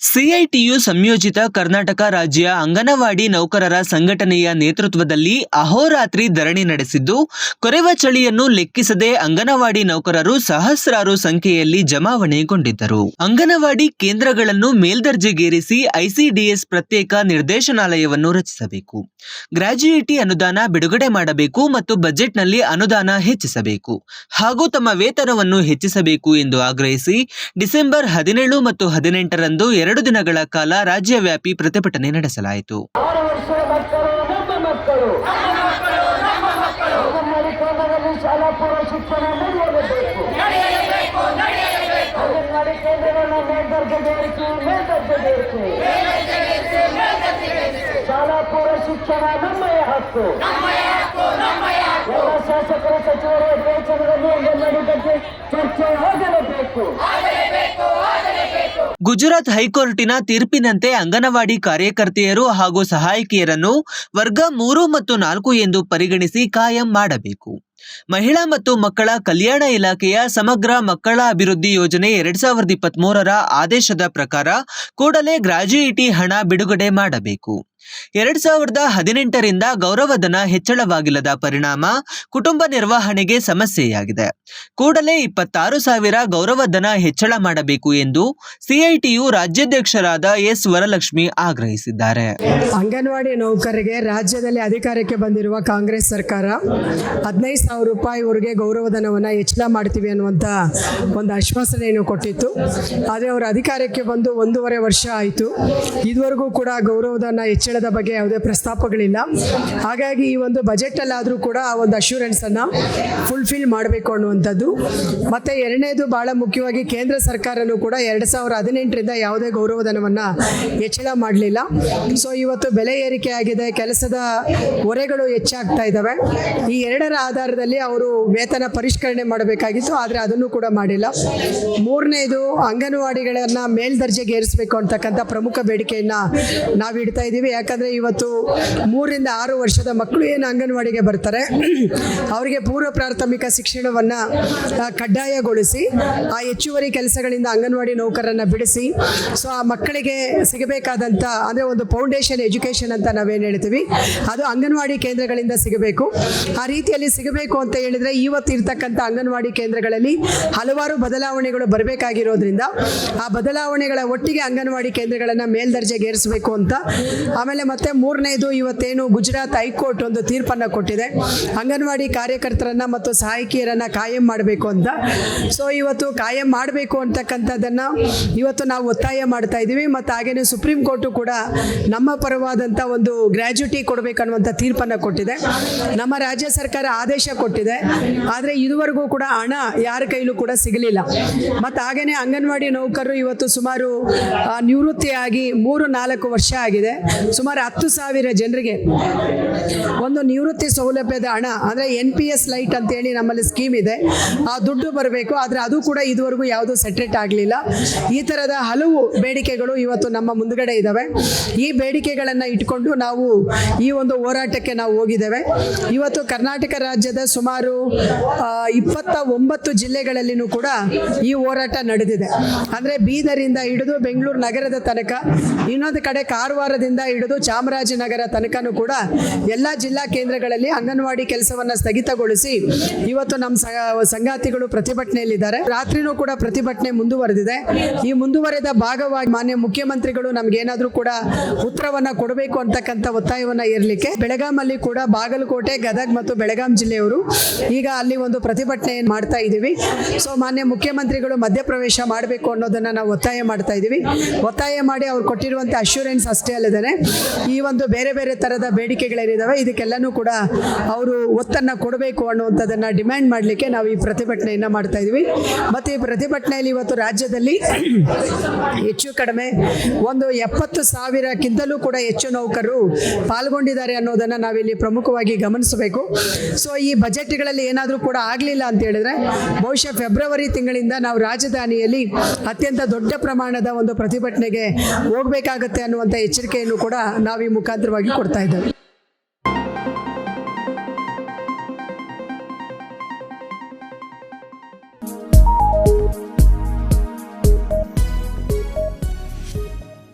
CITU ಸಂಯೋಜಿತ ಕರ್ನಾಟಕ ರಾಜ್ಯ ಅಂಗನವಾಡಿ ನೌಕರರ ಸಂಘಟನೆಯ ನೇತೃತ್ವದಲ್ಲಿ ಅಹೋರಾತ್ರಿ ಧರಣಿ ನಡೆಸಿದ್ದು, ಕೊರೆವ ಚಳಿಯನ್ನು ಲೆಕ್ಕಿಸದೆ ಅಂಗನವಾಡಿ ನೌಕರರು ಸಹಸ್ರಾರು ಸಂಖ್ಯೆಯಲ್ಲಿ ಜಮಾವಣೆಗೊಂಡಿದ್ದರು. ಅಂಗನವಾಡಿ ಕೇಂದ್ರಗಳನ್ನು ಮೇಲ್ದರ್ಜೆಗೇರಿಸಿ ಐಸಿಡಿಎಸ್ ಪ್ರತ್ಯೇಕ ನಿರ್ದೇಶನಾಲಯವನ್ನು ರಚಿಸಬೇಕು. ಗ್ರಾಜ್ಯುಯಿಟಿ ಅನುದಾನ ಬಿಡುಗಡೆ ಮಾಡಬೇಕು ಮತ್ತು ಬಜೆಟ್ನಲ್ಲಿ ಅನುದಾನ ಹೆಚ್ಚಿಸಬೇಕು. ಹಾಗೂ ತಮ್ಮ ವೇತನವನ್ನು ಹೆಚ್ಚಿಸಬೇಕು ಎಂದು ಆಗ್ರಹಿಸಿ ಡಿಸೆಂಬರ್ ಹದಿನೇಳು ಮತ್ತು ಹದಿನೆಂಟರಂದು ಎರಡು ದಿನಗಳ ಕಾಲ ರಾಜ್ಯವ್ಯಾಪಿ ಪ್ರತಿಭಟನೆ ನಡೆಸಲಾಯಿತು. ಆರು ವರ್ಷದ ಮಕ್ಕಳು, ನಮ್ಮ ಮಕ್ಕಳು. ಅಂಗನವಾಡಿ ಕೇಂದ್ರದಲ್ಲಿ ಶಾಲಾ ಪೂರ್ವ ಶಿಕ್ಷಣ ನಮ್ಮಯ ಹಕ್ಕು. ಶಾಸಕರು ಸಚಿವರು ಚರ್ಚೆ ಆಗಲೇಬೇಕು. ಗುಜರಾತ್ ಹೈಕೋರ್ಟಿನ ತೀರ್ಪಿನಂತೆ ಅಂಗನವಾಡಿ ಕಾರ್ಯಕರ್ತೆಯರು ಹಾಗೂ ಸಹಾಯಕಿಯರನ್ನು ವರ್ಗ ಮೂರು ಮತ್ತು ನಾಲ್ಕು ಎಂದು ಪರಿಗಣಿಸಿ ಕಾಯಂ ಮಾಡಬೇಕು. ಮಹಿಳಾ ಮತ್ತು ಮಕ್ಕಳ ಕಲ್ಯಾಣ ಇಲಾಖೆಯ ಸಮಗ್ರ ಮಕ್ಕಳ ಅಭಿವೃದ್ಧಿ ಯೋಜನೆ ಎರಡ್ ಸಾವಿರದ ಇಪ್ಪತ್ತ್ ಆದೇಶದ ಪ್ರಕಾರ ಕೂಡಲೇ ಗ್ರಾಜ್ಯುಯಿಟಿ ಹಣ ಬಿಡುಗಡೆ ಮಾಡಬೇಕು. ಎರಡ್ ಸಾವಿರದ ಹದಿನೆಂಟರಿಂದ ಗೌರವಧನ ಹೆಚ್ಚಳವಾಗಿಲ್ಲದ ಪರಿಣಾಮ ಕುಟುಂಬ ನಿರ್ವಹಣೆಗೆ ಸಮಸ್ಯೆಯಾಗಿದೆ. ಕೂಡಲೇ ಇಪ್ಪತ್ತಾರು ಸಾವಿರ ಗೌರವಧನ ಹೆಚ್ಚಳ ಮಾಡಬೇಕು ಎಂದು ಸಿಐಟಿಯು ರಾಜ್ಯಾಧ್ಯಕ್ಷರಾದ ಎಸ್ ವರಲಕ್ಷ್ಮಿ ಆಗ್ರಹಿಸಿದ್ದಾರೆ. ಅಂಗನವಾಡಿ ನೌಕರರಿಗೆ ರಾಜ್ಯದಲ್ಲಿ ಅಧಿಕಾರಕ್ಕೆ ಬಂದಿರುವ ಕಾಂಗ್ರೆಸ್ ಸರ್ಕಾರ ಹದಿನೈದು ಸಾವಿರ ರೂಪಾಯಿ ಅವರಿಗೆ ಗೌರವಧನವನ್ನು ಹೆಚ್ಚಳ ಮಾಡ್ತೀವಿ ಅನ್ನುವಂಥ ಒಂದು ಆಶ್ವಾಸನೆಯನ್ನು ಕೊಟ್ಟಿತ್ತು. ಆದರೆ ಅವರು ಅಧಿಕಾರಕ್ಕೆ ಬಂದು ಒಂದೂವರೆ ವರ್ಷ ಆಯಿತು. ಇದುವರೆಗೂ ಕೂಡ ಗೌರವಧನ ಹೆಚ್ಚಳದ ಬಗ್ಗೆ ಯಾವುದೇ ಪ್ರಸ್ತಾಪಗಳಿಲ್ಲ. ಹಾಗಾಗಿ ಈ ಒಂದು ಬಜೆಟಲ್ಲಾದರೂ ಕೂಡ ಆ ಒಂದು ಅಶ್ಯೂರೆನ್ಸನ್ನು ಫುಲ್ಫಿಲ್ ಮಾಡಬೇಕು ಅನ್ನುವಂಥದ್ದು. ಮತ್ತು ಎರಡನೇದು ಭಾಳ ಮುಖ್ಯವಾಗಿ ಕೇಂದ್ರ ಸರ್ಕಾರನು ಕೂಡ ಎರಡು ಸಾವಿರ ಹದಿನೆಂಟರಿಂದ ಯಾವುದೇ ಗೌರವಧನವನ್ನು ಹೆಚ್ಚಳ ಮಾಡಲಿಲ್ಲ. ಸೊ ಇವತ್ತು ಬೆಲೆ ಏರಿಕೆ ಆಗಿದೆ, ಕೆಲಸದ ಹೊರೆಗಳು ಹೆಚ್ಚಾಗ್ತಾ ಇದ್ದಾವೆ ಈ ಎರಡರ ಆಧಾರದಲ್ಲಿ ಅವರು ವೇತನ ಪರಿಷ್ಕರಣೆ ಮಾಡಬೇಕಾಗಿತ್ತು, ಆದರೆ ಅದನ್ನು ಕೂಡ ಮಾಡಿಲ್ಲ. ಮೂರನೇದು, ಅಂಗನವಾಡಿಗಳನ್ನು ಮೇಲ್ದರ್ಜೆಗೆ ಏರಿಸಬೇಕು ಅಂತಕ್ಕಂಥ ಪ್ರಮುಖ ಬೇಡಿಕೆಯನ್ನು ನಾವು ಇಡ್ತಾ ಇದ್ದೀವಿ. ಯಾಕಂದರೆ ಇವತ್ತು ಮೂರಿಂದ ಆರು ವರ್ಷದ ಮಕ್ಕಳು ಏನು ಅಂಗನವಾಡಿಗೆ ಬರ್ತಾರೆ, ಅವರಿಗೆ ಪೂರ್ವ ಪ್ರಾಥಮಿಕ ಶಿಕ್ಷಣವನ್ನ ಕಡ್ಡಾಯಗೊಳಿಸಿ, ಆ ಹೆಚ್ಚುವರಿ ಕೆಲಸಗಳಿಂದ ಅಂಗನವಾಡಿ ನೌಕರರನ್ನ ಬಿಡಿಸಿ, ಸೊ ಆ ಮಕ್ಕಳಿಗೆ ಸಿಗಬೇಕಾದಂತ, ಅಂದ್ರೆ ಒಂದು ಫೌಂಡೇಶನ್ ಎಜುಕೇಶನ್ ಅಂತ ನಾವೇನು ಹೇಳ್ತೀವಿ, ಅದು ಅಂಗನವಾಡಿ ಕೇಂದ್ರಗಳಿಂದ ಸಿಗಬೇಕು. ಆ ರೀತಿಯಲ್ಲಿ ಸಿಗಬೇಕು ಅಂತ ಹೇಳಿದ್ರೆ ಇವತ್ತು ಇರ್ತಕ್ಕಂಥ ಅಂಗನವಾಡಿ ಕೇಂದ್ರಗಳಲ್ಲಿ ಹಲವಾರು ಬದಲಾವಣೆಗಳು ಬರಬೇಕಾಗಿರೋದ್ರಿಂದ, ಆ ಬದಲಾವಣೆಗಳ ಒಟ್ಟಿಗೆ ಅಂಗನವಾಡಿ ಕೇಂದ್ರಗಳನ್ನು ಮೇಲ್ದರ್ಜೆಗೇರಿಸಬೇಕು ಅಂತ ಆಮೇಲೆ ಮತ್ತೆ ಮೂರನೇದು ಇವತ್ತೇನು ಗುಜರಾತ್ ಹೈಕೋರ್ಟ್ ಒಂದು ತೀರ್ಪನ್ನು ಕೊಟ್ಟಿದೆ. ಅಂಗನವಾಡಿ ಕಾರ್ಯಕರ್ತರನ್ನ ಮತ್ತು ಸಹಾಯಕಿಯರನ್ನ ಕಾಯಂ ಮಾಡಬೇಕು ಅಂತ. ಸೊ ಇವತ್ತು ಕಾಯಂ ಮಾಡಬೇಕು ಅಂತಕ್ಕಂಥದ್ದನ್ನು ಇವತ್ತು ನಾವು ಒತ್ತಾಯ ಮಾಡ್ತಾ ಇದ್ದೀವಿ. ಮತ್ತು ಹಾಗೇನೆ ಸುಪ್ರೀಂ ಕೋರ್ಟು ಕೂಡ ನಮ್ಮ ಪರವಾದಂಥ ಒಂದು ಗ್ರ್ಯಾಜುಟಿ ಕೊಡಬೇಕನ್ನುವಂಥ ತೀರ್ಪನ್ನು ಕೊಟ್ಟಿದೆ. ನಮ್ಮ ರಾಜ್ಯ ಸರ್ಕಾರ ಆದೇಶ ಕೊಟ್ಟಿದೆ. ಆದರೆ ಇದುವರೆಗೂ ಕೂಡ ಹಣ ಯಾರ ಕೈಲೂ ಕೂಡ ಸಿಗಲಿಲ್ಲ. ಮತ್ತು ಹಾಗೇನೆ ಅಂಗನವಾಡಿ ನೌಕರರು ಇವತ್ತು ಸುಮಾರು ನಿವೃತ್ತಿಯಾಗಿ ಮೂರು ನಾಲ್ಕು ವರ್ಷ ಆಗಿದೆ. ಸುಮಾರು ಹತ್ತು ಸಾವಿರ ಜನರಿಗೆ ಒಂದು ನಿವೃತ್ತಿ ಸೌಲಭ್ಯದ ಹಣ, ಅಂದರೆ ಎನ್ ಪಿ ಎಸ್ ಲೈಟ್ ಅಂತೇಳಿ ನಮ್ಮಲ್ಲಿ ಸ್ಕೀಮ್ ಇದೆ. ಆ ದುಡ್ಡು ಬರಬೇಕು, ಆದರೆ ಅದು ಕೂಡ ಇದುವರೆಗೂ ಯಾವುದೂ ಸೆಟ್ರೇಟ್ ಆಗಲಿಲ್ಲ. ಈ ಥರದ ಹಲವು ಬೇಡಿಕೆಗಳು ಇವತ್ತು ನಮ್ಮ ಮುಂದುಗಡೆ ಇದ್ದಾವೆ ಈ ಬೇಡಿಕೆಗಳನ್ನು ಇಟ್ಕೊಂಡು ನಾವು ಈ ಒಂದು ಹೋರಾಟಕ್ಕೆ ನಾವು ಹೋಗಿದ್ದೇವೆ. ಇವತ್ತು ಕರ್ನಾಟಕ ರಾಜ್ಯದ ಸುಮಾರು ಇಪ್ಪತ್ತ ಒಂಬತ್ತು ಜಿಲ್ಲೆಗಳಲ್ಲಿನೂ ಕೂಡ ಈ ಹೋರಾಟ ನಡೆದಿದೆ. ಅಂದರೆ ಬೀದರಿಂದ ಹಿಡಿದು ಬೆಂಗಳೂರು ನಗರದ ತನಕ ಇನ್ನೊಂದು ಕಡೆ ಕಾರವಾರದಿಂದ ಹಿಡಿದು ಚಾಮರಾಜನಗರ ತನಕನೂ ಕೂಡ ಎಲ್ಲ ಜಿಲ್ಲಾ ಕೇಂದ್ರಗಳಲ್ಲಿ ಅಂಗನವಾಡಿ ಕೆಲಸವನ್ನು ಸ್ಥಗಿತಗೊಳಿಸಿ ಇವತ್ತು ನಮ್ಮ ಸಂಗಾತಿಗಳು ಪ್ರತಿಭಟನೆಯಲ್ಲಿದ್ದಾರೆ. ರಾತ್ರಿನೂ ಕೂಡ ಪ್ರತಿಭಟನೆ ಮುಂದುವರೆದಿದೆ. ಈ ಮುಂದುವರೆದ ಭಾಗವಾಗಿ ಮಾನ್ಯ ಮುಖ್ಯಮಂತ್ರಿಗಳು ನಮ್ಗೇನಾದರೂ ಕೂಡ ಉತ್ತರವನ್ನು ಕೊಡಬೇಕು ಅಂತಕ್ಕಂಥ ಒತ್ತಾಯವನ್ನು ಇರಲಿಕ್ಕೆ ಬೆಳಗಾಮಲ್ಲಿ ಕೂಡ ಬಾಗಲಕೋಟೆ, ಗದಗ್ ಮತ್ತು ಬೆಳಗಾಂ ಜಿಲ್ಲೆಯವರು ಈಗ ಅಲ್ಲಿ ಒಂದು ಪ್ರತಿಭಟನೆ ಮಾಡ್ತಾ ಇದ್ದೀವಿ. ಸೊ ಮಾನ್ಯ ಮುಖ್ಯಮಂತ್ರಿಗಳು ಮಧ್ಯಪ್ರವೇಶ ಮಾಡಬೇಕು ಅನ್ನೋದನ್ನ ನಾವು ಒತ್ತಾಯ ಮಾಡ್ತಾ ಇದ್ದೀವಿ. ಒತ್ತಾಯ ಮಾಡಿ ಅವ್ರು ಕೊಟ್ಟಿರುವಂಥ ಅಶ್ಯೂರೆನ್ಸ್ ಅಷ್ಟೇ ಅಲ್ಲದೇ ಈ ಒಂದು ಬೇರೆ ಬೇರೆ ಥರದ ಬೇಡಿಕೆಗಳೇನಿದಾವೆ, ಇದಕ್ಕೆಲ್ಲನೂ ಕೂಡ ಅವರು ಒತ್ತನ್ನು ಕೊಡಬೇಕು ಅನ್ನುವಂಥದ್ದನ್ನು ಡಿಮ್ಯಾಂಡ್ ಮಾಡಲಿಕ್ಕೆ ನಾವು ಈ ಪ್ರತಿಭಟನೆಯನ್ನು ಮಾಡ್ತಾ ಇದ್ದೀವಿ ಮತ್ತು ಈ ಪ್ರತಿಭಟನೆಯಲ್ಲಿ ಇವತ್ತು ರಾಜ್ಯದಲ್ಲಿ ಹೆಚ್ಚು ಕಡಿಮೆ ಒಂದು ಎಪ್ಪತ್ತು ಸಾವಿರಕ್ಕಿಂತಲೂ ಕೂಡ ಹೆಚ್ಚು ನೌಕರರು ಪಾಲ್ಗೊಂಡಿದ್ದಾರೆ ಅನ್ನೋದನ್ನು ನಾವಿಲ್ಲಿ ಪ್ರಮುಖವಾಗಿ ಗಮನಿಸಬೇಕು. ಸೊ ಈ ಬಜೆಟ್ಗಳಲ್ಲಿ ಏನಾದರೂ ಕೂಡ ಆಗಲಿಲ್ಲ ಅಂತ ಹೇಳಿದ್ರೆ, ಬಹುಶಃ ಫೆಬ್ರವರಿ ತಿಂಗಳಿಂದ ನಾವು ರಾಜಧಾನಿಯಲ್ಲಿ ಅತ್ಯಂತ ದೊಡ್ಡ ಪ್ರಮಾಣದ ಒಂದು ಪ್ರತಿಭಟನೆಗೆ ಹೋಗಬೇಕಾಗತ್ತೆ ಅನ್ನುವಂಥ ಎಚ್ಚರಿಕೆಯನ್ನು ಕೂಡ ನಾವು ಈ ಮುಖಾಂತರವಾಗಿ ಕೊಡ್ತಾ ಇದ್ದೇವೆ.